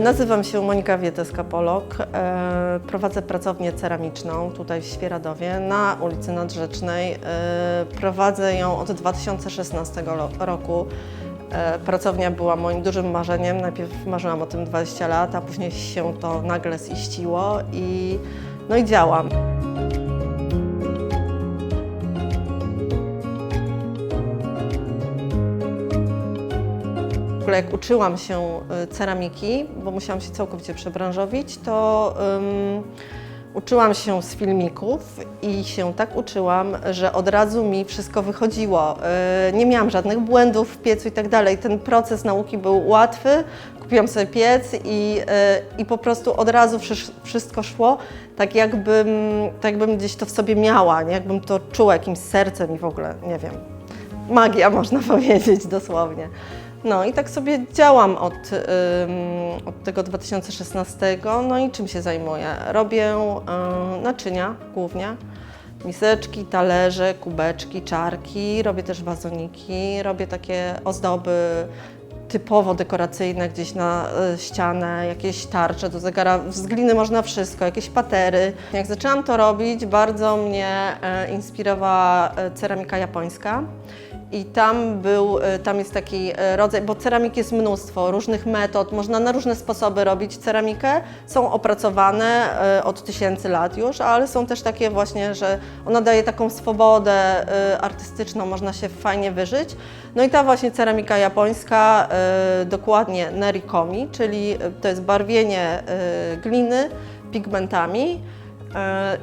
Nazywam się Monika Wieteska-Polok. E, Prowadzę pracownię ceramiczną tutaj w Świeradowie na ulicy Nadrzecznej. E, Prowadzę ją od 2016 lo- roku. E, Pracownia była moim dużym marzeniem. Najpierw marzyłam o tym 20 lat, a później się to nagle ziściło i, no i działam. Ogóle jak uczyłam się y, ceramiki, bo musiałam się całkowicie przebranżowić, to ym, uczyłam się z filmików i się tak uczyłam, że od razu mi wszystko wychodziło. Y, nie miałam żadnych błędów w piecu i tak dalej. Ten proces nauki był łatwy. Kupiłam sobie piec i, y, i po prostu od razu wszy- wszystko szło tak jakbym, tak jakbym gdzieś to w sobie miała, nie? jakbym to czuła jakimś sercem i w ogóle, nie wiem, magia można powiedzieć dosłownie. No i tak sobie działam od, ym, od tego 2016. No i czym się zajmuję? Robię y, naczynia głównie. Miseczki, talerze, kubeczki, czarki. Robię też wazoniki. Robię takie ozdoby typowo dekoracyjne gdzieś na y, ścianę, jakieś tarcze do zegara. Z gliny można wszystko, jakieś patery. Jak zaczęłam to robić, bardzo mnie e, inspirowała e, ceramika japońska. I tam był, e, tam jest taki e, rodzaj, bo ceramik jest mnóstwo różnych metod, można na różne sposoby robić ceramikę. Są opracowane e, od tysięcy lat już, ale są też takie właśnie, że ona daje taką swobodę artystyczną, można się fajnie wyżyć. No i ta właśnie ceramika japońska, dokładnie nerikomi, czyli to jest barwienie gliny pigmentami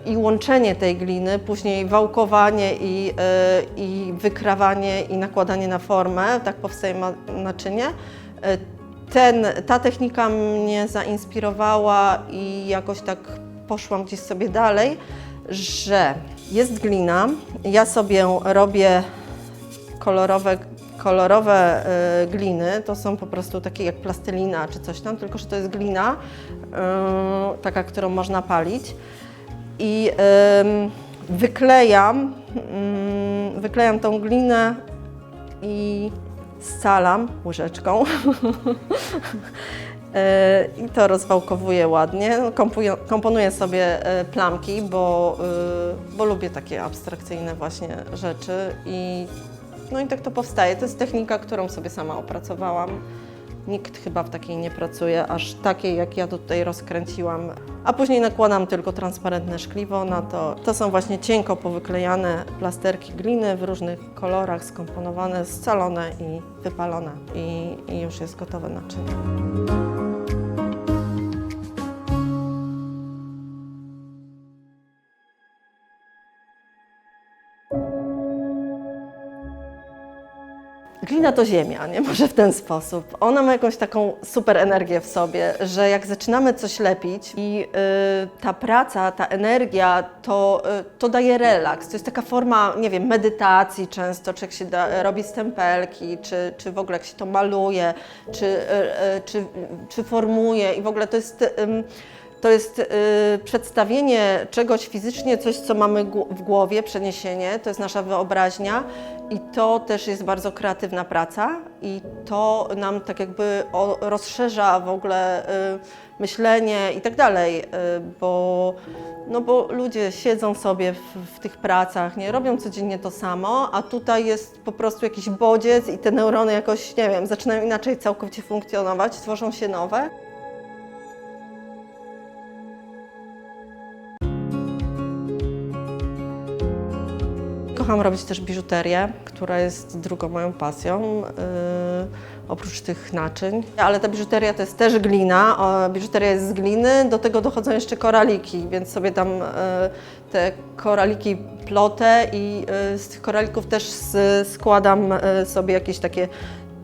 i łączenie tej gliny, później wałkowanie i, e, i wykrawanie i nakładanie na formę, tak powstaje naczynie. E, Ten, ta technika mnie zainspirowała i jakoś tak poszłam gdzieś sobie dalej, że jest glina, ja sobie robię kolorowe, kolorowe e, gliny, to są po prostu takie jak plastelina czy coś tam, tylko że to jest glina, e, taka, którą można palić. I wyklejam, mm, wyklejam tą glinę i scalam łyżeczką. E, I to rozwałkowuję ładnie. Komponuję sobie e, plamki, bo, y, bo lubię takie abstrakcyjne właśnie rzeczy i no i tak to powstaje. To jest technika, którą sobie sama opracowałam. Nikt chyba w takiej nie pracuje, aż takiej jak ja tutaj rozkręciłam. A później nakładam tylko transparentne szkliwo na to. To są właśnie cienko powyklejane plasterki gliny w różnych kolorach, skomponowane, scalone i wypalone. I, i już jest gotowe naczynie. Glina to ziemia, nie? Może w ten sposób. Ona ma jakąś taką super energię w sobie, że jak zaczynamy coś lepić i y, ta praca, ta energia, to, y, to daje relaks. To jest taka forma, nie wiem, medytacji często, czy jak się da, robi stempelki, czy, czy w ogóle jak się to maluje, czy, y, y, czy, czy formuje i w ogóle to jest... ym, to jest y, przedstawienie czegoś fizycznie, coś, co mamy w głowie, przeniesienie, to jest nasza wyobraźnia i to też jest bardzo kreatywna praca i to nam tak jakby o, rozszerza w ogóle y, myślenie i tak dalej, y, bo, no bo ludzie siedzą sobie w, w tych pracach, nie robią codziennie to samo, a tutaj jest po prostu jakiś bodziec i te neurony jakoś, nie wiem, zaczynają inaczej całkowicie funkcjonować, tworzą się nowe. Kocham robić też biżuterię, która jest drugą moją pasją, yy, oprócz tych naczyń. Ale ta biżuteria to jest też glina, o, biżuteria jest z gliny, do tego dochodzą jeszcze koraliki, więc sobie tam yy, te koraliki plotę i yy, z tych koralików też s- składam yy, sobie jakieś takie,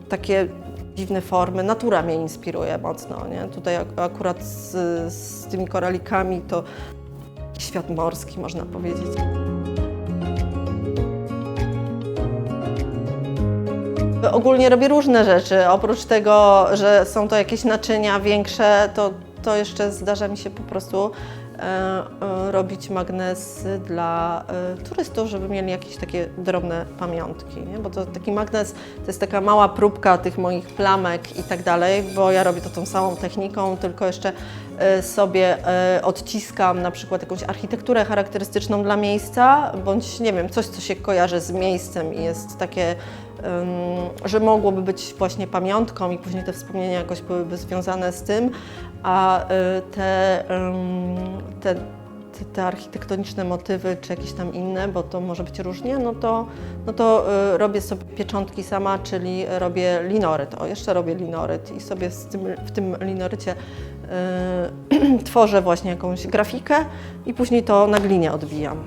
takie dziwne formy. Natura mnie inspiruje mocno, nie? Tutaj ak- akurat z, z tymi koralikami to świat morski, można powiedzieć. Ogólnie robię różne rzeczy. Oprócz tego, że są to jakieś naczynia większe, to, to jeszcze zdarza mi się po prostu e, e, robić magnesy dla e, turystów, żeby mieli jakieś takie drobne pamiątki, nie? bo to taki magnes to jest taka mała próbka tych moich plamek i tak dalej, bo ja robię to tą samą techniką, tylko jeszcze sobie odciskam na przykład jakąś architekturę charakterystyczną dla miejsca, bądź nie wiem, coś, co się kojarzy z miejscem i jest takie, że mogłoby być właśnie pamiątką i później te wspomnienia jakoś byłyby związane z tym, a e, te, te, te, te architektoniczne motywy, czy jakieś tam inne, bo to może być różnie, no to, no to e, robię sobie pieczątki sama, czyli robię linoryt. O, jeszcze robię linoryt i sobie tym, w tym linorycie e, tworzę właśnie jakąś grafikę i później to na glinie odbijam.